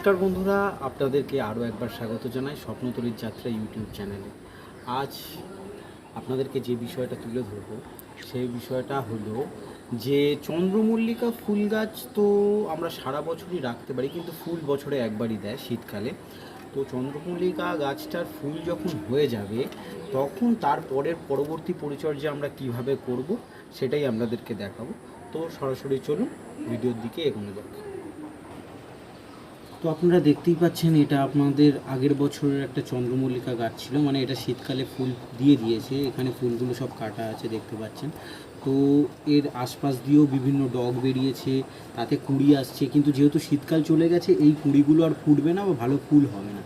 নমস্কার বন্ধুরা, আপনাদেরকে আরও একবার স্বাগত জানাই স্বপ্নতরীর যাত্রা ইউটিউব চ্যানেলে। আজ আপনাদেরকে যে বিষয়টা তুলে ধরবো, সেই বিষয়টা হলো যে চন্দ্রমল্লিকা ফুল গাছ তো আমরা সারা বছরই রাখতে পারি, কিন্তু ফুল বছরে একবারই দেয় শীতকালে। তো চন্দ্রমল্লিকা গাছটার ফুল যখন হয়ে যাবে, তখন তার পরের পরবর্তী পরিচর্যা আমরা কীভাবে করব, সেটাই আপনাদেরকে দেখাবো। তো সরাসরি চলুন, ভিডিওর দিকে এগোনো যাক। তো আপনারা দেখতেই পাচ্ছেন এটা আপনাদের আগের বছরের একটা চন্দ্রমল্লিকা গাছ ছিল মানে এটা শীতকালে ফুল দিয়ে দিয়েছে, এখানে ফুলগুলো সব কাটা আছে দেখতে পাচ্ছেন। তো এর আশপাশ দিয়েও বিভিন্ন ডগ বেরিয়েছে, তাতে কুঁড়ি আসছে, কিন্তু যেহেতু শীতকাল চলে গেছে, এই কুঁড়িগুলো আর ফুটবে না বা ভালো ফুল হবে না।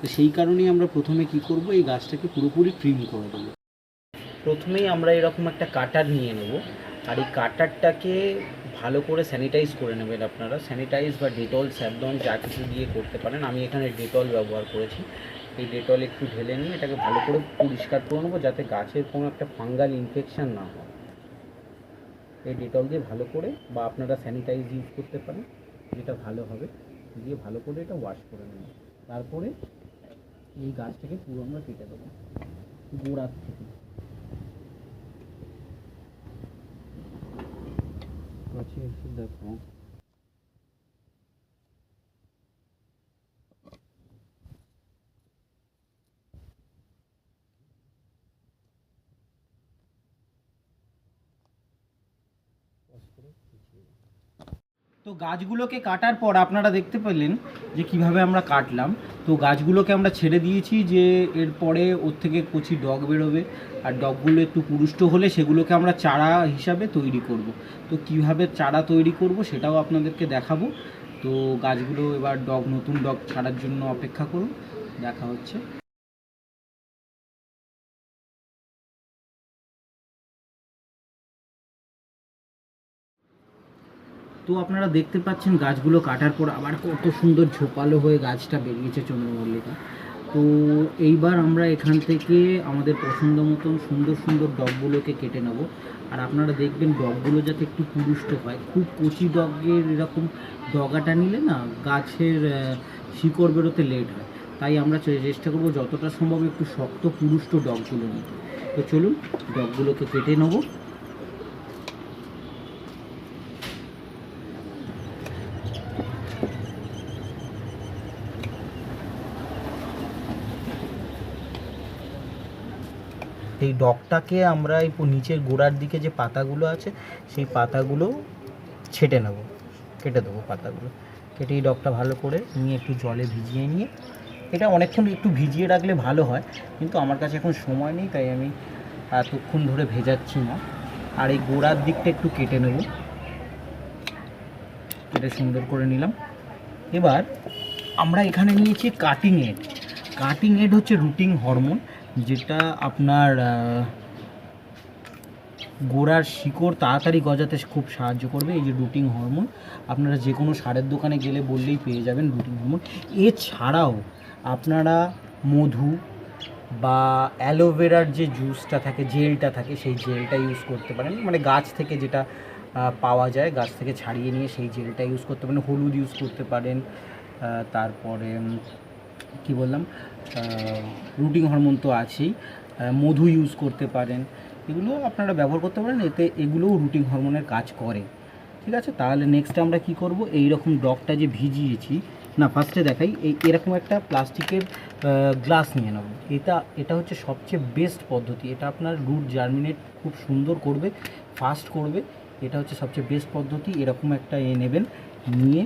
তো সেই কারণেই আমরা প্রথমে কি করব, এই গাছটাকে পুরোপুরি ট্রিম করে দেবো। প্রথমেই আমরা এরকম একটা কাটার নিয়ে নেব, আর এই কাটারটাকে ভালো করে স্যানিটাইজ করে নেবেন আপনারা। স্যানিটাইজ বা ডেটল স্যাবডন যা কিছু দিয়ে করতে পারেন। আমি এখানে ডেটল ব্যবহার করেছি। এই ডেটল একটু ঢেলে নিয়ে এটাকে ভালো করে পরিষ্কার করে নেব যাতে গাছের কোনো একটা ফাঙ্গাল ইনফেকশান না হয়। এই ডেটল দিয়ে ভালো করে বা আপনারা স্যানিটাইজ ইউজ করতে পারেন। যেটা ভালো হবে। দিয়ে ভালো করে এটা ওয়াশ করে নেব। তারপরে এই গাছটাকে পুরো আমরা কেটে দেবো। গোড়ার থেকে। 去新的房。我去了，去去了。তো গাছগুলোকে কাটার পর আপনারা দেখতে পেলেন যে কীভাবে আমরা কাটলাম। তো গাছগুলোকে আমরা ছেড়ে দিয়েছি যে এরপরে ওর থেকে কচি ডগ বেরোবে। আর ডগগুলো একটু পুরুষ্ট হলে সেগুলোকে আমরা চারা হিসাবে তৈরি করব। তো কীভাবে চারা তৈরি করব সেটাও আপনাদেরকে দেখাবো। তো গাছগুলো এবার ডগ, নতুন ডগ ছাড়ার জন্য অপেক্ষা করুন। দেখা হচ্ছে। তো আপনারা দেখতে পাচ্ছেন গাছগুলো কাটার পর আবার কত সুন্দর ঝোপালো হয়ে গাছটা বেরিয়েছে চন্দ্রমল্লিকা। তো এইবার আমরা এখান থেকে আমাদের পছন্দ মতন সুন্দর সুন্দর ডগগুলোকে কেটে নেব। আর আপনারা দেখবেন ডগগুলো যাতে একটু পুরুষ্ট হয়। খুব কচি ডগের এরকম ডগাটা নিলে না গাছের শিকড় বেরোতে লেট হয়। তাই আমরা চেষ্টা করব যতটা সম্ভব একটু শক্ত পুরুষ্ট ডগগুলো নিতে। তো চলুন, ডগগুলোকে কেটে নেব। এই ডগটাকে আমরা এই নিচের গোড়ার দিকে যে পাতাগুলো আছে, সেই পাতাগুলো ছেটে নেব, কেটে দেবো পাতাগুলো। কেটে এই ডগটা ভালো করে নিয়ে একটু জলে ভিজিয়ে নিয়ে, এটা অনেকক্ষণ একটু ভিজিয়ে রাখলে ভালো হয়, কিন্তু আমার কাছে এখন সময় নেই, তাই আমি এতক্ষণ ধরে ভেজাচ্ছি না। আর এই গোড়ার দিকটা একটু কেটে নেব। কেটে সুন্দর করে নিলাম। এবার আমরা এখানে নিয়েছি কাটিং এড কাটিং এড হচ্ছে রুটিং হরমোন যেটা আপনার গোড়ার শিকড় তাড়াতাড়ি গজাতে খুব সাহায্য করবে, এই যে রুটিং হরমোন আপনারা যে কোনো সারের দোকানে গেলে বললেই পেয়ে যাবেন রুটিং হরমোন এছাড়াও আপনারা মধু বা অ্যালোভেরার যে জুসটা থাকে জেলটা থাকে, সেই জেলটা ইউজ করতে পারেন। মানে গাছ থেকে যেটা পাওয়া যায়, গাছ থেকে ছাড়িয়ে নিয়ে সেই জেলটা ইউজ করতে পারেন। হলুদ ইউজ করতে পারেন। তারপরে কি বললাম রুটিং হরমোন তো আছেই মধু ইউজ করতে পারেন, এগুলো আপনারা ব্যবহার করতে পারেন, এতে এগুলোও রুটিং হরমোনের কাজ করে। ঠিক আছে? তাহলে নেক্সট আমরা কি করব? এই রকম ডগটা যে ভিজিয়েছি, না ফার্স্টে দেখাই, এই এরকম একটা প্লাস্টিকের গ্লাস নিয়ে নেব এটা এটা হচ্ছে সবচেয়ে বেস্ট পদ্ধতি। এটা আপনার রুট জার্মিনেট খুব সুন্দর করবে ফাস্ট করবে। এটা হচ্ছে সবচেয়ে বেস্ট পদ্ধতি। এরকম একটা এ নেবেন, নিয়ে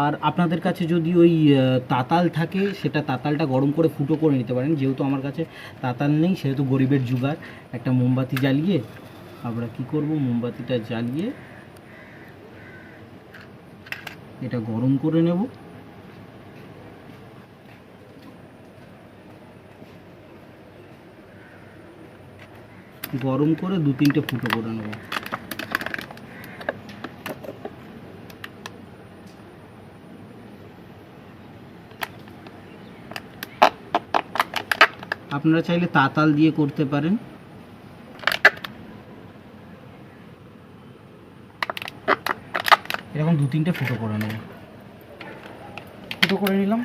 আর আপনাদের কাছে যদি ওই তাতাল থাকে, সেটা তাতালটা গরম করে ফুটো করে নিতে পারেন। যেহেতু আমার কাছে তাতাল নেই, সেহেতু গরিবের জুগার একটা মোমবাতি জ্বালিয়ে, আমরা কি করব? মোমবাতিটা জ্বালিয়ে এটা গরম করে নেব। গরম করে দু তিনটে ফুটো করে নেব। আপনারা চাইলে তাতাল দিয়ে করতে পারেন। এরকম দু তিনটে ফুটো করে নেব। ফুটো করে নিলাম।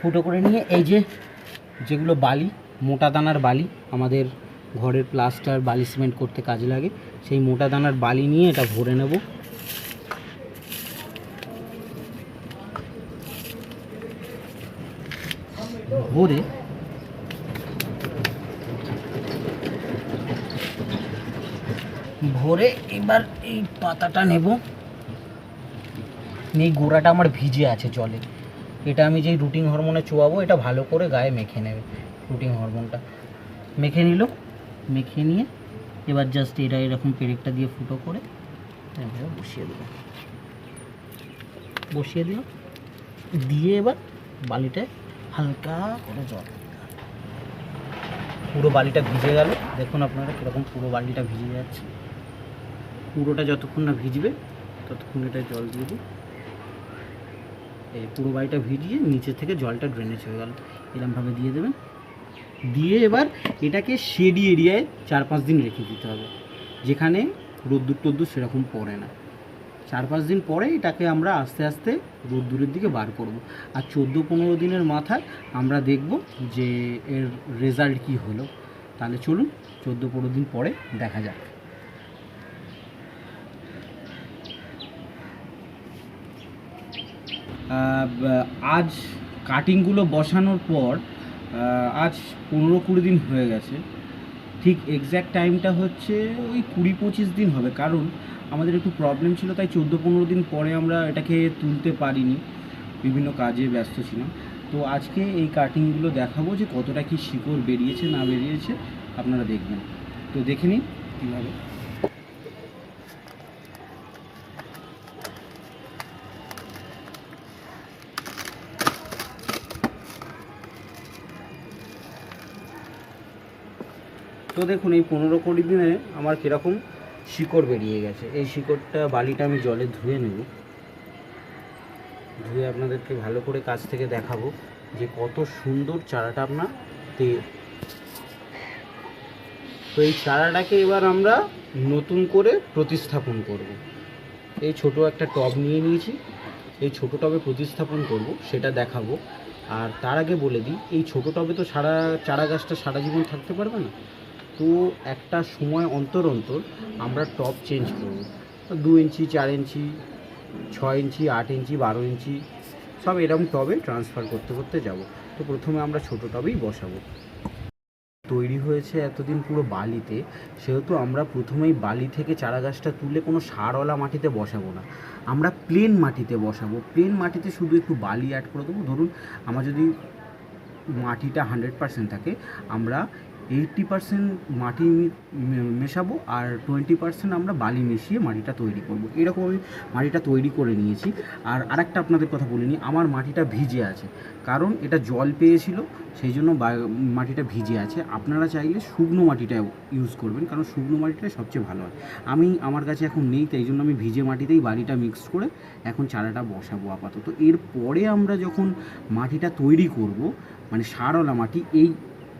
ফুটো করে নিয়ে এই যে যেগুলো বালি, মোটা দানার বালি, আমাদের ঘরের প্লাস্টার, বালি সিমেন্ট করতে কাজে লাগে, সেই মোটা দানার বালি নিয়ে এটা ভরে নেব। ভরে ভরে এবার এই পাতাটা নেব। এই গোড়াটা আমার ভিজে আছে জলে। এটা আমি যেই রুটিন হরমোনে চোয়াবো, এটা ভালো করে গায়ে মেখে নেবে রুটিন হরমোনটা। মেখে নিল, মেখে নিয়ে এবার জাস্ট এটা এরকম পেরেকটা দিয়ে ফুটো করে বসিয়ে দেবো। বসিয়ে দিলাম। দিয়ে এবার বালিটায় হালকা করে জল পুরো বালিটা ভিজে গেল। দেখুন আপনারা কীরকম পুরো বালিটা ভিজে যাচ্ছে। পুরোটা যতক্ষণ না ভিজবে, ততক্ষণ এটা জল দিয়ে দিই। এই পুরো বাড়িটা ভিজিয়ে নিচে থেকে জলটা ড্রেনেজ হয়ে গেল। এরমভাবে দিয়ে দেবেন। দিয়ে এবার এটাকে শেডি এরিয়ায় চার পাঁচ দিন রেখে দিতে হবে। যেখানে রোদ্দুর টদ্দুর সেরকম পড়ে না। চার পাঁচ দিন পরে এটাকে আমরা আস্তে আস্তে রোদ্দুরের দিকে বার করব। আর চোদ্দ পনেরো দিনের মাথায় আমরা দেখব যে এর রেজাল্ট কি হলো। তাহলে চলুন, চোদ্দ পনেরো দিন পরে দেখা যাক। আজ কাটিংগুলো বসানোর পর আজ পনেরো কুড়ি দিন হয়ে গেছে। ঠিক এক্স্যাক্ট টাইমটা হচ্ছে ওই কুড়ি পঁচিশ দিন হবে, কারণ আমাদের একটু প্রবলেম ছিল, তাই চোদ্দ পনেরো দিন পরে আমরা এটাকে তুলতে পারিনি। বিভিন্ন কাজে ব্যস্ত ছিলাম। তো আজকে এই কাটিংগুলো দেখাবো যে কতটা কি শিকড় বেরিয়েছে, না বেরিয়েছে, আপনারা দেখবেন। তো দেখে নিন কীভাবে। তো দেখুন, এই পনেরো কুড়ি দিনে আমার কীরকম শিকড় বেরিয়ে গেছে। এই শিকড়টা বালিটা আমি জলে ধুয়ে নেব। ধুয়ে আপনাদেরকে ভালো করে কাছ থেকে দেখাবো যে কত সুন্দর চারাটা আপনার তে তো এই চারাটাকে এবার আমরা নতুন করে প্রতিস্থাপন করব। এই ছোট একটা টব নিয়ে নিয়েছি। এই ছোট টবে প্রতিস্থাপন করব, সেটা দেখাবো। আর তার আগে বলে দিই, এই ছোট টবে তো সারা চারা গাছটা সারা জীবন থাকতে পারবে না? তো একটা সময় অন্তর অন্তর আমরা টপ চেঞ্জ করব। দু ইঞ্চি, চার ইঞ্চি, ছয় ইঞ্চি, আট ইঞ্চি, বারো ইঞ্চি, সব এরকম টবে ট্রান্সফার করতে করতে যাব। তো প্রথমে আমরা ছোট টবেই বসাবো। তৈরি হয়েছে এতদিন পুরো বালিতে, সেহেতু আমরা প্রথমেই বালি থেকে চারা গাছটা তুলে কোনো সারওয়ালা মাটিতে বসাবো না। আমরা প্লেন মাটিতে বসাবো। প্লেন মাটিতে শুধু একটু বালি অ্যাড করে দেবো। ধরুন, আমার যদি মাটিটা হান্ড্রেড পার্সেন্ট থাকে, আমরা এইটটি পার্সেন্ট মাটি মেশাবো আর টোয়েন্টি পার্সেন্ট আমরা বালি মিশিয়ে মাটিটা তৈরি করব। এরকম আমি মাটিটা তৈরি করে নিয়েছি। আর আরেকটা আপনাদের কথা বলিনি আমার মাটিটা ভিজে আছে। কারণ এটা জল পেয়েছিল, সেই জন্য মাটিটা ভিজে আছে। আপনারা চাইলে শুকনো মাটিটা ইউজ করবেন, কারণ শুকনো মাটিটাই সবচেয়ে ভালো হয়। আমি, আমার কাছে এখন নেই, তাই জন্য আমি ভিজে মাটিতেই বালিটা মিক্স করে এখন চারাটা বসাবো আপাতত। এরপরে আমরা যখন মাটিটা তৈরি করব মানে সারওয়ালা মাটি, এই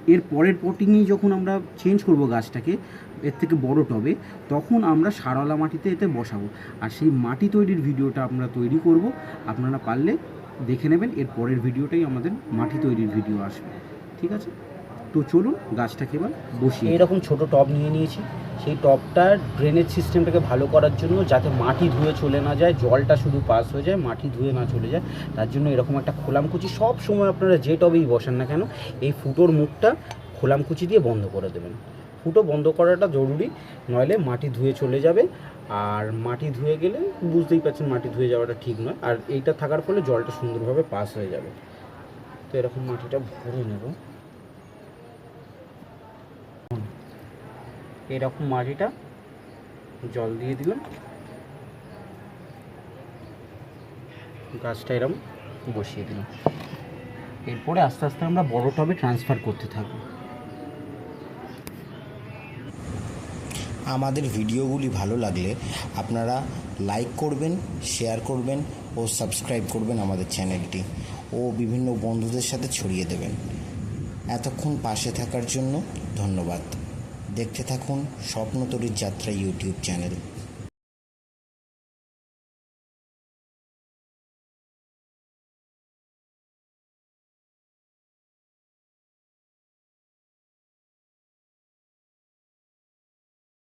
এর পরের পটিংয়ে যখন আমরা চেঞ্জ করব গাছটাকে, এর থেকে বড় টবে, তখন আমরা সারওয়ালা মাটিতে এতে বসাবো। আর সেই মাটি তৈরির ভিডিওটা আমরা তৈরি করব। আপনারা পারলে দেখে নেবেন, এর পরের ভিডিওটাই আমাদের মাটি তৈরির ভিডিও আসবে। ঠিক আছে? তো চলুন গাছটাকে এবার বসি এইরকম ছোট টব নিয়ে নিয়েছি। সেই টবটার ড্রেনেজ সিস্টেমটাকে ভালো করার জন্য যাতে মাটি ধুয়ে চলে না যায়, জলটা শুধু পাস হয়ে যায়, মাটি ধুয়ে না চলে যায়, তার জন্য এরকম একটা খোলামকুচি সব সময় আপনারা যে টবেই বসান না কেন, এই ফুটোর মুখটা খোলামকুচি দিয়ে বন্ধ করে দেবেন। ফুটো বন্ধ করাটা জরুরি, নইলে মাটি ধুয়ে চলে যাবে। আর মাটি ধুয়ে গেলে বুঝতেই পারছেন মাটি ধুয়ে যাওয়াটা ঠিক নয়। আর এইটা থাকার ফলে জলটা সুন্দরভাবে পাস হয়ে যাবে। তো এরকম মাটিটা ভরে নেব। এরকম মাটিটা জল দিয়ে দিলাম। গাছটা এরকম বসিয়ে দিলাম। এরপরে আস্তে আস্তে আমরা বড় টবে ট্রান্সফার করতে থাকব। আমাদের ভিডিওগুলি ভালো লাগলে আপনারা লাইক করবেন শেয়ার করবেন ও সাবস্ক্রাইব করবেন আমাদের চ্যানেলটি ও বিভিন্ন বন্ধুদের সাথে ছড়িয়ে দেবেন। এতক্ষণ পাশে থাকার জন্য ধন্যবাদ। দেখতে থাকুন স্বপ্নতরীর যাত্রা ইউটিউব চ্যানেল।